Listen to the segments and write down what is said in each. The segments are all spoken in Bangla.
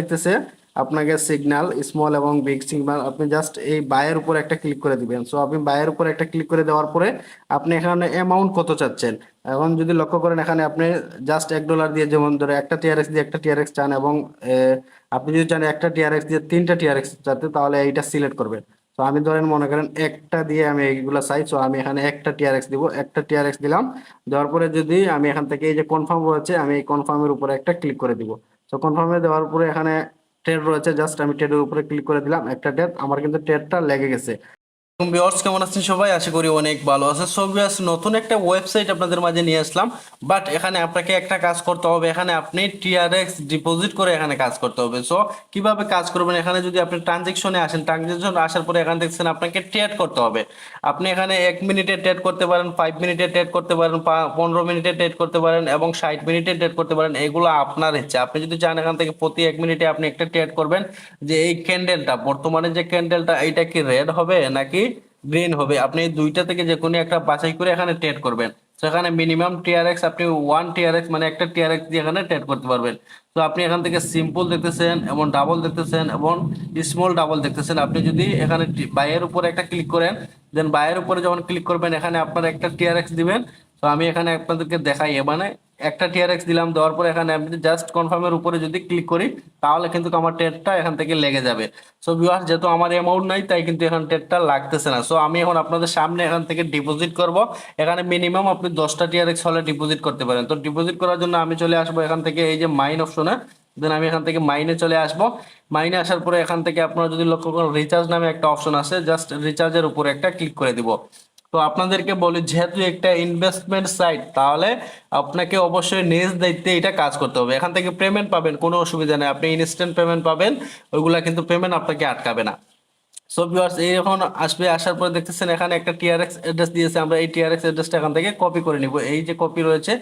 দেখতেছে, আপনাকে সিগন্যাল স্মল এবং বিগ সিগনাল আপনি জাস্ট এই বায়ের উপর একটা ক্লিক করে দিবেন। সো আপনি বায়ের উপর একটা ক্লিক করে দেওয়ার পরে আপনি এখানে অ্যামাউন্ট কত চাচ্ছেন? এখন যদি লক্ষ্য করেন, এখানে আপনি জাস্ট এক ডলার দিয়ে যেমন ধরে একটা টিআরএক্স দিয়ে একটা টিআরএক্স চান এবং আপনি যদি চান একটা টিআরএক্স দিয়ে তিনটা টিআরএক্স চাতে, তাহলে এইটা সিলেক্ট করবেন। তো আমি ধরেন মনে করেন একটা দিয়ে আমি এইগুলো চাই সো আমি এখানে একটা টিআরএক্স দিব, একটা টিআরএক্স দিলাম। দেওয়ার পরে যদি আমি এখান থেকে এই যে কনফার্ম রয়েছে আমি এই কনফার্মের উপরে একটা ক্লিক করে দিব। তো কনফার্মে দেওয়ার পরে এখানে ট্রেড রয়েছে জাস্ট আমি ট্রেডের উপরে ক্লিক করে দিলাম, একটা ট্রেড আমার কিন্তু ট্রেডটা লেগে গেছে। ভিউয়ার্স কেমন আছেন সবাই? আশা করি অনেক ভালো আছে সো ভিউয়ার্স নতুন একটা ওয়েবসাইট আপনাদের মাঝে নিয়ে আসলাম। বাট এখানে আপনাকে একটা কাজ করতে হবে। এখানে আপনি টিআরএক্স ডিপোজিট করে এখানে কাজ করতে হবে। সো কীভাবে কাজ করবেন? এখানে যদি আপনি ট্রানজেকশনে আসেন ট্রানজেকশন আসার পরে এখানে দেখছেন আপনাকে ট্রেড করতে হবে। আপনি এখানে এক মিনিটে ট্রেড করতে পারেন ফাইভ মিনিটে ট্রেড করতে পারেন পনেরো মিনিটে ট্রেড করতে পারেন এবং ষাট মিনিটে ট্রেড করতে পারেন। এগুলো আপনার ইচ্ছা। আপনি যদি চান এখান থেকে প্রতি এক মিনিটে আপনি একটা ট্রেড করবেন, যে এই ক্যান্ডেলটা বর্তমানে যে ক্যান্ডেলটা এটা কি রেড হবে নাকি গ্রিন হবে। আপনি দুইটা থেকে যে কোনো একটা বাছাই করে এখানে ট্রেড করবেন। সেখানে মিনিমাম টিআরএক্স আপনি ওয়ান টিআরএক্স মানে একটা টিআরএক্স দিয়ে এখানে ট্রেড করতে পারবেন। তো আপনি এখান থেকে সিম্পল দেখতেছেন এবং ডাবল দেখতেছেন এবং স্মল ডাবল দেখতেছেন। আপনি যদি এখানে বাইয়ের উপরে একটা ক্লিক করেন দেন বাইয়ের উপরে যখন ক্লিক করবেন, এখানে আপনার একটা টিআরএক্স দিবেন। তো আমি এখানে আপনাদেরকে দেখাই। মানে একটা টিআরএক্স দিলাম, দেওয়ার পরে এখানে আমি জাস্ট কনফার্মের উপরে যদি ক্লিক করি, তাহলে কিন্তু আমার টেটটা এখান থেকে লেগে যাবে। সো ভিউয়ার্স যেহেতু আমার অ্যামাউন্ট নাই, তাই কিন্তু এখন ট্রেডটা লাগতেছে না। সো আমি এখন আপনাদের সামনে এখান থেকে ডিপোজিট করব। এখানে মিনিমাম আপনি দশটা টিআরএক্স হলে ডিপোজিট করতে পারেন। তো ডিপোজিট করার জন্য আমি চলে আসব এখান থেকে এই যে মাইন অপশনে দেন আমি এখান থেকে মাইনে চলে আসব। মাইনে আসার পরে এখান থেকে আপনারা যদি লক্ষ্য করেন রিচার্জ নামে একটা অপশন আছে। জাস্ট রিচার্জের উপরে একটা ক্লিক করে দিব। তো আপনাদেরকে বলি, যেহেতু একটা ইনভেস্টমেন্ট সাইট তাহলে আপনাকে অবশ্যই নিজ দায়িত্বে এটা কাজ করতে হবে। এখান থেকে পেমেন্ট পাবেন, কোনো অসুবিধা নেই। আপনি ইনস্ট্যান্ট পেমেন্ট পাবেন, ওইগুলা কিন্তু পেমেন্ট আপনাকে আটকাবে না। সো ভিউয়ার্স এই যখন আসবে, আসার পরে দেখতেছেন এখানে একটা টিআরএক্স অ্যাড্রেস দিয়েছে। আমরা এই টিআরএক্স অ্যাড্রেসটা এখান থেকে কপি করে নিব। এই যে কপি রয়েছে,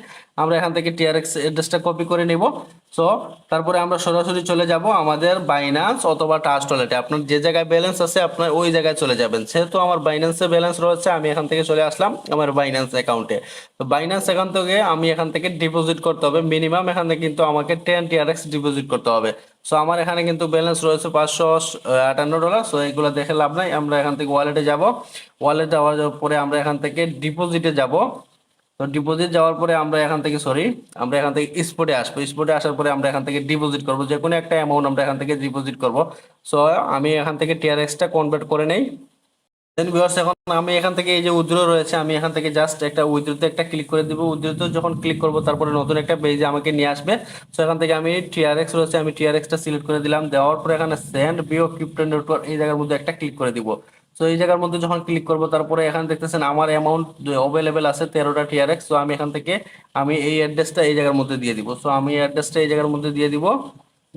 আমরা এখান থেকে টিআরএক্স অ্যাড্রেসটা কপি করে নিব। সো তারপরে আমরা সরাসরি চলে যাব আমাদের বাইন্যান্স অথবা ট্রাস্ট ওয়ালেটে আপনার যে জায়গায় ব্যালেন্স আছে, আপনার ওই জায়গায় চলে যাবেন। সেহেতু আমার বাইন্যান্সে ব্যালেন্স রয়েছে, আমি এখান থেকে চলে আসলাম আমার বাইন্যান্স অ্যাকাউন্টে তো বাইন্যান্স অ্যাকাউন্ট থেকে আমি এখান থেকে ডিপোজিট করতে হবে। মিনিমাম এখান থেকে কিন্তু আমাকে টেন টিআরএক্স ডিপোজিট করতে হবে। সো আমার এখানে কিন্তু ব্যালেন্স রয়েছে পাঁচশো আটান্ন ডলার সো এগুলো দেখে লাভ নাই, আমরা এখান থেকে ওয়ালেটে যাব। ওয়ালেট যাওয়ার পরে আমরা এখান থেকে ডিপোজিটে যাব। তো ডিপোজিট যাওয়ার পরে আমরা এখান থেকে সরি আমরা এখান থেকে স্পটে আসব। স্পটে আসার পরে আমরা এখান থেকে ডিপোজিট করব। যে কোনো একটা অ্যামাউন্ট আমরা এখান থেকে ডিপোজিট করব। সো আমি এখান থেকে টিআরএক্সটা কনভার্ট করে নেই। দেন ভিউয়ার্স এখন আমি এখান থেকে এই যে উইথড্র রয়েছে, আমি এখান থেকে জাস্ট একটা উইথড্রতে একটা ক্লিক করে দিব। উইথড্রতে যখন ক্লিক করব, তারপরে নতুন একটা পেজে আমাকে নিয়ে আসবে। সো এখান থেকে আমি টিআরএক্স রয়েছে, আমি টিআরএক্সটা সিলেক্ট করে দিলাম। দেওয়ার পরে এখানে সেন্ড বিও ক্রিপ্টো নেটওয়ার্ক এই জায়গার মধ্যে একটা ক্লিক করে দিব। সো এই জায়গার মধ্যে যখন ক্লিক করব, তারপরে এখানে দেখতেছেন আমার অ্যামাউন্ট অ্যাভেলেবেল আছে তেরোটা টিআরএক্স সো আমি এখান থেকে আমি এই অ্যাড্রেসটা এই জায়গার মধ্যে দিয়ে দিব। সো আমি অ্যাড্রেসটা এই জায়গার মধ্যে দিয়ে দিব।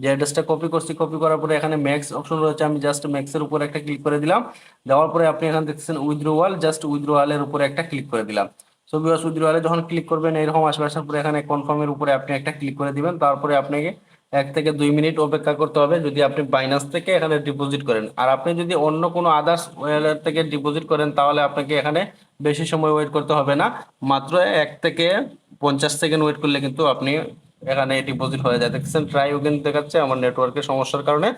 যে অ্যাড্রেসটা কপি করছি কপি করার পরে এখানে ম্যাক্স অপশন রয়েছে। আমি জাস্ট ম্যাক্সের উপরে একটা ক্লিক করে দিলাম। দেওয়ার পরে আপনি এখানে দেখতেছেন উইথড্রোয়াল জাস্ট উইথড্রোয়ালের উপরে একটা ক্লিক করে দিলাম। সো বিকজ উইথড্রোয়ালে যখন ক্লিক করবেন, এরকম আসবে, আসার পরে এখানে কনফার্মের উপরে আপনি একটা ক্লিক করে দিবেন। তারপরে আপনাকে এক থেকে দুই মিনিট অপেক্ষা করতে হবে যদি আপনি বাইনান্স থেকে এখানে ডিপোজিট করেন। আর আপনি যদি অন্য কোনো আদার্স ওয়ালেট থেকে ডিপোজিট করেন, তাহলে আপনাকে এখানে বেশি সময় ওয়েট করতে হবে না। মাত্র এক থেকে পঞ্চাশ সেকেন্ড ওয়েট করলে কিন্তু আপনি এখানে ডিপোজিট হয়ে যায়। দেখছেন ট্রাই ওগেন দেখাচ্ছে আমার নেটওয়ার্কের সমস্যার কারণে।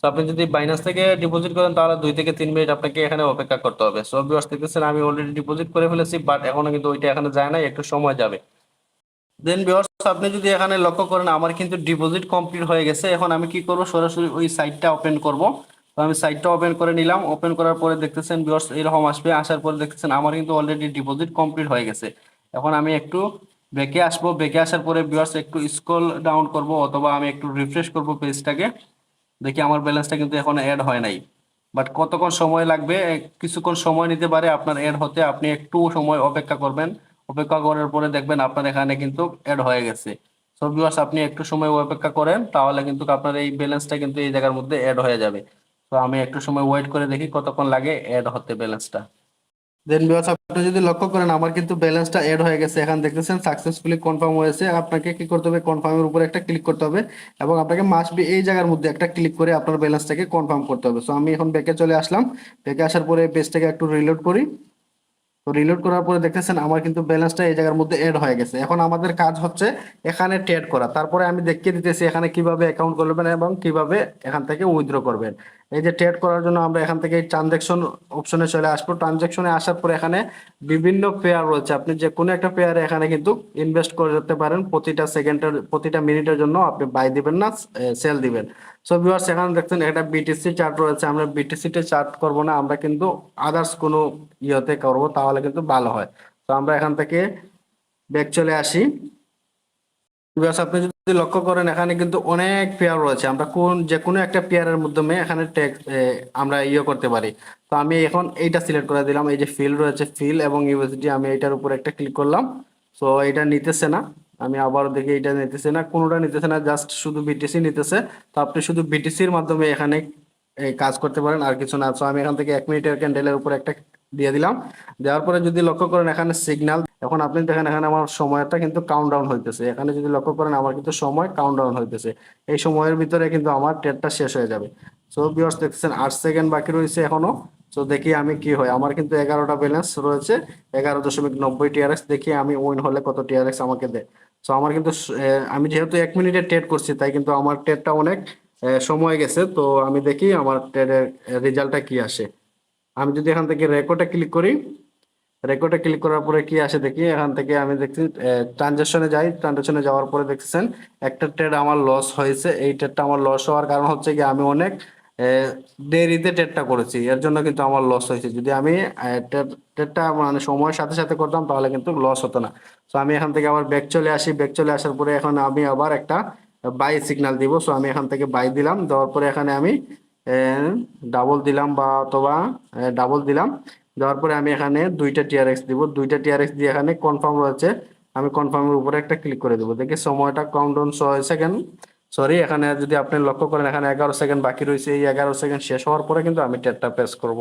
তো আপনি যদি বাইনাস থেকে ডিপোজিট করেন, তাহলে দুই থেকে তিন মিনিট আপনাকে এখানে অপেক্ষা করতে হবে। সো ভিউয়ার্স দেখতেছেন, আমি অলরেডি ডিপোজিট করে ফেলেছি বাট এখনও কিন্তু ওইটা এখানে যায় না একটু সময় যাবে। দেন ভিউয়ার্স আপনি যদি এখানে লক্ষ্য করেন, আমার কিন্তু ডিপোজিট কমপ্লিট হয়ে গেছে। এখন আমি কি করব? সরাসরি ওই সাইটটা ওপেন করব। তো আমি সাইটটা ওপেন করে নিলাম। ওপেন করার পরে দেখতেছেন ভিউয়ার্স এরকম আসবে। আসার পরে দেখতেছেন, আমার কিন্তু অলরেডি ডিপোজিট কমপ্লিট হয়ে গেছে। এখন আমি একটু ব্যাকে আসব। ব্যাকে আসার পরে ভিউয়ার্স একটু স্ক্রল ডাউন করব অথবা আমি একটু রিফ্রেশ করব পেজটাকে দেখি আমার ব্যালেন্সটা কিন্তু এখন অ্যাড হয় নাই। বাট কতক্ষণ সময় লাগবে? কিছুক্ষণ সময় নিতে পারে আপনার অ্যাড হতে। আপনি একটু সময় অপেক্ষা করবেন। অপেক্ষা করার পরে দেখবেন আপনার এখানে কিন্তু অ্যাড হয়ে গেছে। সো ভিউয়ার্স আপনি একটু সময় অপেক্ষা করেন, তাহলে কিন্তু আপনার এই ব্যালেন্সটা কিন্তু এই জায়গার মধ্যে অ্যাড হয়ে যাবে। তো আমি একটু সময় ওয়েট করে দেখি কতক্ষণ লাগে অ্যাড হতে ব্যালেন্সটা দেন ভিউয়ার্স আপনি যদি লক্ষ্য করেন, আমার কিন্তু ব্যালেন্সটা এড হয়ে গেছে। এখন দেখতেছেন সাকসেসফুলি কনফার্ম হয়েছে। আপনাকে কি করতে হবে? কনফার্মের উপরে একটা ক্লিক করতে হবে এবং আপনাকে মাস্ট বি এই জায়গার মধ্যে একটা ক্লিক করে আপনার ব্যালেন্সটাকে কনফার্ম করতে হবে। সো আমি এখন ব্যাকে চলে আসলাম। ব্যাকে আসার পরে পেজটাকে একটু রিলোড করি। তো রিলোড করার পরে দেখতেছেন, আমার কিন্তু ব্যালেন্সটা এই জায়গার মধ্যে এড হয়ে গেছে। এখন আমাদের কাজ হচ্ছে এখানে ট্রেড করা। তারপরে আমি দেখিয়ে দিতেছি এখানে কীভাবে অ্যাকাউন্ট করবেন এবং কীভাবে এখান থেকে উইথড্র করবেন। এই যে ট্রেড করার জন্য আমরা এখান থেকে ট্রানজ্যাকশন অপশনে চলে আসব। ট্রানজ্যাকশনে আসার পর এখানে বিভিন্ন পেয়ার রয়েছে। আপনি যে কোনো একটা পেয়ারে এখানে কিন্তু ইনভেস্ট করতে পারেন। প্রতিটা সেকেন্ডের প্রতিটা মিনিটের জন্য আপনি বাই দিবেন না সেল দিবেন। সো ভিউয়ার্স এখানে দেখছেন একটা বিটিসি চার্ট রয়েছে। আমরা বিটিসিতে চার্ট করব না, আমরা কিন্তু আদার্স কোনো ইয়েতে করব, তাহলে কিন্তু ভালো হয়। তো আমরা এখান থেকে ব্যাক চলে আসি। আপনি যদি লক্ষ্য করেন, এখানে কিন্তু অনেক পেয়ার রয়েছে। আমরা কোন, যে কোনো একটা পেয়ারের মাধ্যমে এখানে ট্যাগ আমরা ইয়ে করতে পারি। তো আমি এখন এইটা সিলেক্ট করে দিলাম। এই যে ফিল রয়েছে ফিল এবং ইউএসডি আমি এটার উপর একটা ক্লিক করলাম। তো এটা নিতেছে না। আমি আবার দেখি এটা নিতেছে না। কোনোটা নিতেছে না জাস্ট শুধু বিটিসি নিতেছে। তো আপনি শুধু বিটিসির মাধ্যমে এখানে কাজ করতে পারেন, আর কিছু না। তো আমি এখান থেকে এক মিনিটের ক্যান্ডেলের উপর একটা দিয়ে দিলাম। দেওয়ার পরে যদি লক্ষ্য করেন, এখানে সিগন্যাল এখন আপনি দেখেন, এখানে আমার সময়টা কিন্তু কাউন্ট ডাউন হইতেছে। এখানে যদি লক্ষ্য করেন, আমার কিন্তু সময় কাউন্ট ডাউন হইতেছে। এই সময়ের ভিতরে কিন্তু আমার ট্রেডটা শেষ হয়ে যাবে। সো বিয়ার্স দেখতেছেন, আট সেকেন্ড বাকি রয়েছে এখনও। তো দেখি আমি কি হয়। আমার কিন্তু এগারোটা ব্যালেন্স রয়েছে। এগারো দশমিক নব্বই টিআরএক্স দেখি আমি উইন হলে কত টিআরএক্স আমাকে দেয়। সো আমার কিন্তু আমি যেহেতু এক মিনিটে ট্রেড করছি, তাই কিন্তু আমার ট্রেডটা অনেক সময় গেছে। তো, আমি দেখি আমার ট্রেডের রেজাল্টটা কি আসে। আমি যদি এখান থেকে রেকর্ডে ক্লিক করি রেকর্ডে ক্লিক করার পরে কি আসে দেখি? এখান থেকে আমি দেখছি ট্রানজাকশনে যাই ট্রানজাকশনে যাওয়ার পরে দেখছেন একটা ট্রেড আমার লস হয়েছে। এই ট্রেডটা আমার লস হওয়ার কারণ হচ্ছে কি, আমি অনেক দেরিতে ট্রেডটা করেছি। এর জন্য কিন্তু আমার লস হয়েছে। যদি আমি ট্রেডটা মানে সময়ের সাথে সাথে করতাম, তাহলে কিন্তু লস হতো না। তো আমি এখান থেকে আবার ব্যাক চলে আসি। ব্যাক চলে আসার পরে এখন আমি আবার একটা বাই সিগন্যাল দিব। সো আমি এখান থেকে বাই দিলাম। দেওয়ার পরে এখানে আমি ডাবল দিলাম বা অথবা ডাবল দিলাম। দেওয়ার পরে আমি এখানে দুইটা টিআরএক্স দিব। দুইটা টিআরএক্স দিয়ে এখানে কনফার্ম রয়েছে। আমি কনফার্মের উপরে একটা ক্লিক করে দেবো। দেখি সময়টা কাউন্টডাউন ছয় সেকেন্ড সরি এখানে যদি আপনি লক্ষ্য করেন, এখানে এগারো সেকেন্ড বাকি রয়েছে। এই এগারো সেকেন্ড শেষ হওয়ার পরে কিন্তু আমি টেটটা প্রেস করব।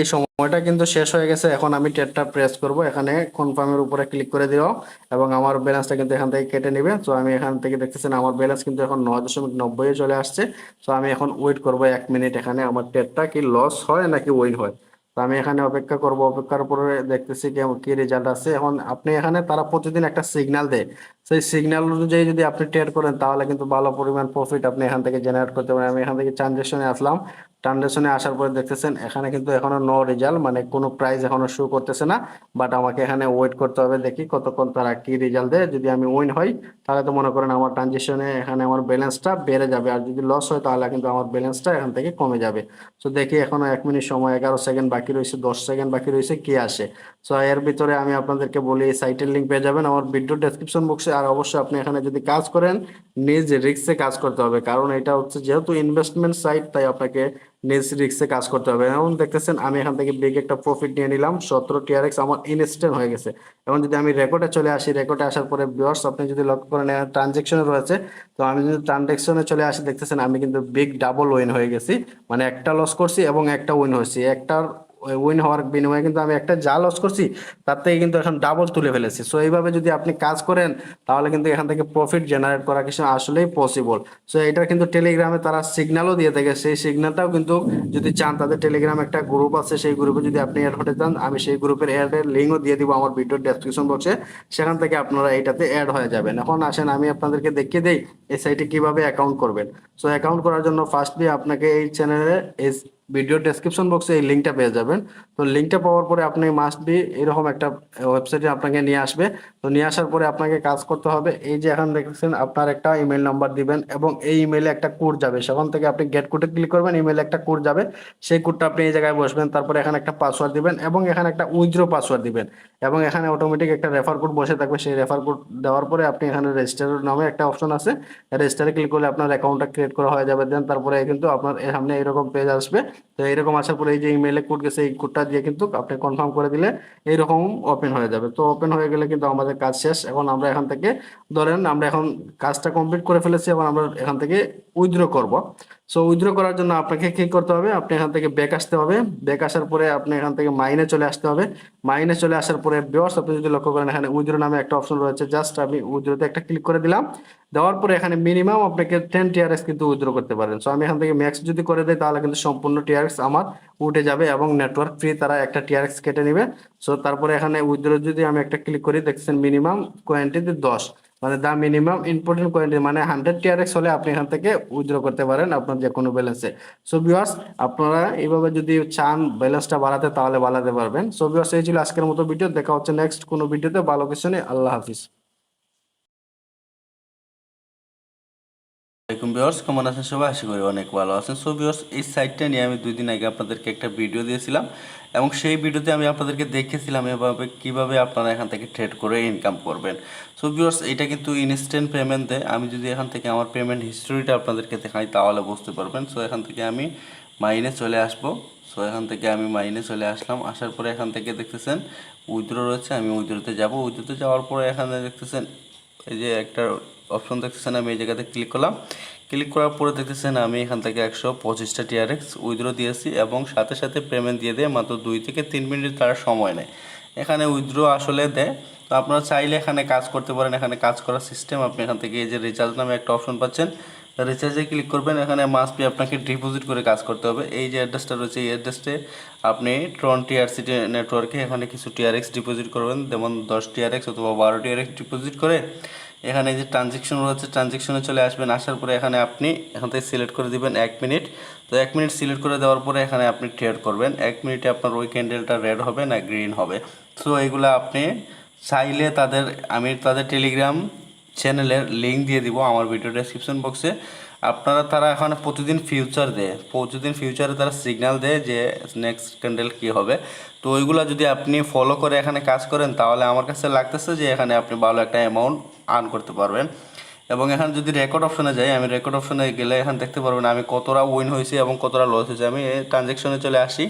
এই সময়টা কিন্তু শেষ হয়ে গেছে। এখন আমি টেটটা প্রেস করব। এখানে কনফার্মের উপরে ক্লিক করে দিও এবং আমার ব্যালেন্সটা কিন্তু এখান থেকে কেটে নেবে। তো আমি এখান থেকে দেখতেছেন, আমার ব্যালেন্স কিন্তু এখন নয় দশমিক নব্বই চলে আসছে। তো আমি এখন ওয়েট করব এক মিনিট এখানে আমার টেটটা কি লস হয় নাকি ওয়েট হয়। তো আমি এখানে অপেক্ষা করব, অপেক্ষার পরে দেখতেছি কি রেজাল্ট আছে। এখন আপনি এখানে, তারা প্রতিদিন একটা সিগনাল দেয়। সেই সিগনাল অনুযায়ী যদি আপনি ট্রেড করেন, তাহলে কিন্তু ভালো পরিমাণ প্রফিট আপনি এখান থেকে জেনারেট করতে পারেন। আমি এখান থেকে ট্রানজেকশনে আসলাম। ট্রানজেকশনে আসার পরে দেখতেছেন, এখানে কিন্তু এখনও নো রেজাল্ট মানে কোনো প্রাইস এখনও শো করতেছে না বাট আমাকে এখানে ওয়েট করতে হবে, দেখি কতক্ষণ তারা কি রেজাল্ট দেয়। যদি আমি উইন হই, তাহলে তো মনে করেন আমার ট্রানজেকশনে এখানে আমার ব্যালেন্সটা বেড়ে যাবে, আর যদি লস হয়, তাহলে কিন্তু আমার ব্যালেন্সটা এখান থেকে কমে যাবে। তো দেখি এখনও এক মিনিট সময়, এগারো সেকেন্ড বাকি রয়েছে, দশ সেকেন্ড বাকি রয়েছে, কি আসে? সো এর ভিতরে আমি আপনাদেরকে বলি সাইটের লিঙ্ক পেয়ে যাবেন, আমার ভিডিও ডেসক্রিপশন বক্সে আর অবশ্যই আপনি এখানে যদি কাজ করেন, নিজ রিস্কে কাজ করতে হবে, কারণ এটা হচ্ছে যেহেতু ইনভেস্টমেন্ট সাইট তাই আপনাকে নিজ রিস্কে কাজ করতে হবে। এখন দেখতেছেন, আমি এখান থেকে বিগ একটা প্রফিট নিয়ে নিলাম। সতেরো টিআরএক্স আমার ইনস্ট্যান্ট হয়ে গেছে। এখন যদি আমি রেকর্ডে চলে আসি রেকর্ডে আসার পরে বিয়ার্স আপনি যদি লক্ষ্য করেন ট্রানজেকশনে রয়েছে। তো আমি যদি ট্রানজেকশনে চলে আসি, দেখতেছেন, আমি কিন্তু বিগ ডাবল উইন হয়ে গেছি। মানে একটা লস করছি এবং একটা উইন হয়েছি। একটার উইন হওয়ার বিনিময়ে কিন্তু আমি একটা যা লস করছি, তার থেকে কিন্তু এখন ডাবল তুলে ফেলেছি। সো এইভাবে যদি আপনি কাজ করেন, তাহলে কিন্তু এখান থেকে প্রফিট জেনারেট করা কিছু আসলেই পসিবল সো এটা কিন্তু টেলিগ্রামে তারা সিগন্যালও দিয়ে থাকে। সেই সিগন্যালটাও কিন্তু যদি চান, তাদের টেলিগ্রাম একটা গ্রুপ আছে, সেই গ্রুপে যদি আপনি অ্যাড হতে চান, আমি সেই গ্রুপের অ্যাডের লিঙ্কও দিয়ে দিব আমার ভিডিওর ডেসক্রিপশন বক্সে সেখান থেকে আপনারা এটাতে অ্যাড হয়ে যাবেন। এখন আসেন, আমি আপনাদেরকে দেখিয়ে দেই, এই সাইটে কীভাবে অ্যাকাউন্ট করবেন। সো অ্যাকাউন্ট করার জন্য ফার্স্টলি আপনাকে এই চ্যানেলে ভিডিও ডেসক্রিপশন বক্সে এই লিঙ্কটা পেয়ে যাবেন। তো লিঙ্কটা পাওয়ার পরে আপনি মাস্ট বি এরকম একটা ওয়েবসাইটে আপনাকে নিয়ে আসবে। তো নিয়ে আসার পরে আপনাকে কাজ করতে হবে, এই যে এখন দেখছেন আপনার একটা ইমেল নাম্বার দিবেন এবং এই ইমেলে একটা কোড যাবে। সেখান থেকে আপনি গেট কোডে ক্লিক করবেন ইমেলে একটা কোড যাবে। সেই কোডটা আপনি এই জায়গায় বসবেন, তারপরে এখানে একটা পাসওয়ার্ড দিবেন এবং এখানে একটা উইথড্র পাসওয়ার্ড দিবেন। এবং এখানে অটোমেটিক একটা রেফার কোড বসে থাকবে। সেই রেফার কোড দেওয়ার পরে আপনি এখানে রেজিস্টার নামে একটা অপশন আছে। রেজিস্টারে ক্লিক করলে আপনার অ্যাকাউন্টটা ক্রিয়েট করা হয়ে যাবে। দেন তারপরে কিন্তু আপনার সামনে এরকম পেজ আসবে। তো এরকম আসার পরে এই যে ইমেলে কোড গেছে, এই কোডটা দিয়ে কিন্তু আপনি কনফার্ম করে দিলে এইরকম ওপেন হয়ে যাবে। তো ওপেন হয়ে গেলে কিন্তু আমাদের কাজ শেষ। এখন আমরা এখান থেকে, ধরেন আমরা এখন কাজটা কমপ্লিট করে ফেলেছি এবং আমরা এখান থেকে উইথড্র করব। সো উইথড্র করার জন্য আপনাকে কি করতে হবে? আপনি এখান থেকে ব্যাক আসতে হবে। ব্যাক আসার পরে আপনি এখান থেকে মাইনে চলে আসতে হবে। মাইনে চলে আসার পরে বিয়ার্স আপনি যদি লক্ষ্য করেন, এখানে উইথড্র নামে একটা অপশন রয়েছে। জাস্ট আমি উইথড্রতে একটা ক্লিক করে দিলাম। দেওয়ার পরে এখানে মিনিমাম আপনাকে টেন টিআরএস কিন্তু উইথড্র করতে পারেন। সো আমি এখান থেকে ম্যাক্স যদি করে দেই, তাহলে কিন্তু সম্পূর্ণ টিআরএস আমার উঠে যাবে এবং নেটওয়ার্ক ফ্রি তারা একটা টিআরএক্স কেটে নেবে। সো তারপরে এখানে উইথড্র যদি আমি একটা ক্লিক করি, দেখছেন মিনিমাম কোয়ান্টিটি দশ। মানে দা মিনিমাম ইম্পর্টেন্ট কোয়ান্টিটি মানে হান্ড্রেড টিআরএক্স হলে আপনি এখান থেকে উইথড্র করতে পারেন আপনার যে কোনো ব্যালেন্সে। সো ভিউয়ার্স আপনারা এইভাবে যদি চান ব্যালেন্সটা বাড়াতে, তাহলে বাড়াতে পারবেন। সো ভিউয়ার্স এই ছিল আজকের মতো ভিডিও। দেখা হচ্ছে নেক্সট কোনো ভিডিওতে। ভালো কিছু নেই। আল্লাহ হাফিজ। আসসালামাইকুম ভিউয়ার্স, কেমন আছেন সবাই? আশা করি অনেক ভালো আছেন। সো ভিউয়ার্স, এই সাইটটা নিয়ে আমি দুই দিন আগে আপনাদেরকে একটা ভিডিও দিয়েছিলাম এবং সেই ভিডিওতে আমি আপনাদেরকে দেখেছিলাম এভাবে কীভাবে আপনারা এখান থেকে ট্রেড করে ইনকাম করবেন। সো ভিউয়ার্স, এটা কিন্তু ইনস্ট্যান্ট পেমেন্ট দেয় আমি যদি এখান থেকে আমার পেমেন্ট হিস্টোরিটা আপনাদেরকে দেখাই, তাহলে বুঝতে পারবেন। সো এখান থেকে আমি মাইনে চলে আসব। সো এখান থেকে আমি মাইনে চলে আসলাম। আসার পরে এখান থেকে দেখতেছেন, উইথড্র রয়েছে। আমি উইথড্রতে যাব। উইথড্রতে যাওয়ার পরে এখানে দেখতেছেন, এই যে একটা অপশন দেখতেছেন, আমি এই জায়গাতে ক্লিক করলাম। ক্লিক করার পরে দেখতেছেন, আমি এখান থেকে একশো পঁচিশটা টিআরএক্স উইথড্র দিয়েছি এবং সাথে সাথে পেমেন্ট দিয়ে দেয়, মাত্র দুই থেকে তিন মিনিট তারা সময় নেয়। এখানে উইথড্র আসলে দেয়। তো আপনারা চাইলে এখানে কাজ করতে পারেন, এখানে কাজ করার সিস্টেম আপনি এখান থেকে এই যে রিচার্জ নামে একটা অপশন পাচ্ছেন রিচার্জে ক্লিক করবেন। এখানে মাস্ট বি আপনাকে ডিপোজিট করে কাজ করতে হবে। এই যে অ্যাড্রেসটা রয়েছে, এই অ্যাড্রেসে আপনি ট্রন টিআরসিটি নেটওয়ার্কে এখানে কিছু টিআরএক্স ডিপোজিট করবেন। যেমন দশ টিআরএক্স অথবা বারো টিআরএক্স ডিপোজিট করে। এখানে যে ট্রানজেকশন রয়েছে ট্রানজেকশনে চলে আসবেন, আসার পরে এখানে আপনি এখান থেকে সিলেক্ট করে দিবেন এক মিনিট তো এক মিনিট সিলেক্ট করে দেওয়ার পরে এখানে আপনি ট্রেড করবেন। এক মিনিটে আপনার ওই ক্যান্ডেলটা রেড হবে না গ্রিন হবে। সো এগুলো আপনি চাইলে তাদের, আমি তাদের টেলিগ্রাম চ্যানেলের লিঙ্ক দিয়ে দিব আমার ভিডিও ডেসক্রিপশন বক্সে আপনারা, তারা এখানে প্রতিদিন ফিউচার দেয়। প্রতিদিন ফিউচারে তারা সিগন্যাল দেয় যে নেক্সট ক্যান্ডেল কী হবে। তো ওইগুলো যদি আপনি ফলো করে এখানে কাজ করেন, তাহলে আমার কাছে লাগতেছে যে এখানে আপনি ভালো একটা অ্যামাউন্ট আর্ন করতে পারবেন। এবং এখানে যদি রেকর্ড অপশনে যাই, আমি রেকর্ড অপশনে গেলে এখানে দেখতে পারবেন আমি কতটা উইন হয়েছি এবং কতটা লস হয়েছে। আমি ট্রানজ্যাকশনে চলে আসি।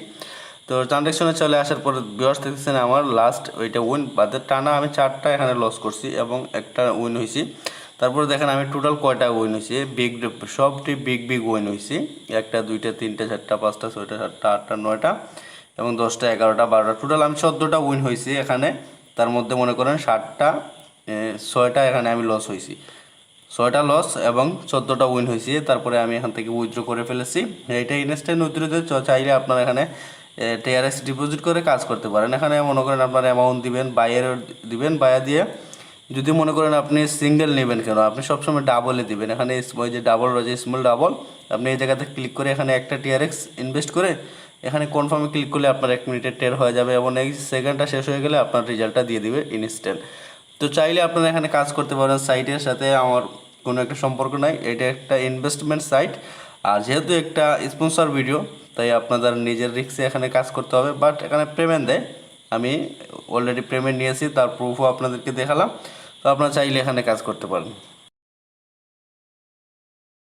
তো ট্রানজ্যাকশনে চলে আসার পর বিয়ার্স দেখতেছেন আমার লাস্ট ওইটা উইন বাদের টানা আমি চারটা এখানে লস করছি এবং একটা উইন হয়েছি। তারপরে দেখেন আমি টোটাল কয়টা উইন হয়েছি? বিগ সবটি বিগ বিগ উইন হয়েছি। একটা, দুইটা, তিনটা, চারটা, পাঁচটা, ছয়টা, সাতটা, আটটা, নয়টা। এবং দশটা, এগারোটা, বারোটা, টোটাল আমি চোদ্দোটা উইন হয়েছি এখানে। তার মধ্যে মনে করেন ষাটটা ছয়টা এখানে আমি লস হয়েছি। ছয়টা লস এবং চোদ্দোটা উইন হয়েছে। তারপরে আমি এখান থেকে উইথড্র করে ফেলেছি। এইটা ইনস্ট্যান্ট উইথড্রোতে চাইলে আপনারা এখানে টিআরএস ডিপোজিট করে কাজ করতে পারেন। এখানে মনে করেন আপনার অ্যামাউন্ট দিবেন বাইয়ের দিবেন বায়া দিয়ে। যদি মনে করেন আপনি সিঙ্গেল নেবেন কেন, আপনি সবসময় ডাবলে দিবেন। এখানে ওই যে ডাবল রয়েছে স্মল ডাবল আপনি এই জায়গাতে ক্লিক করে এখানে একটা টিআরএক্স ইনভেস্ট করে এখানে কনফার্মে ক্লিক করলে আপনার এক মিনিটের টের হয়ে যাবে এবং নেক্সট সেকেন্ডটা শেষ হয়ে গেলে আপনার রেজাল্টটা দিয়ে দিবে ইনস্ট্যান্ট তো চাইলে আপনারা এখানে কাজ করতে পারেন সাইটের সাথে, আমার কোনো একটা সম্পর্ক নাই। এটা একটা ইনভেস্টমেন্ট সাইট আর যেহেতু একটা স্পন্সর ভিডিও তাই আপনাদের নিজের রিক্সে এখানে কাজ করতে হবে। বাট এখানে পেমেন্ট দেয়। আমি অলরেডি পেমেন্ট নিয়েছি, তার প্রুফও আপনাদেরকে দেখালাম। তো আপনারা চাইলে এখানে কাজ করতে পারেন।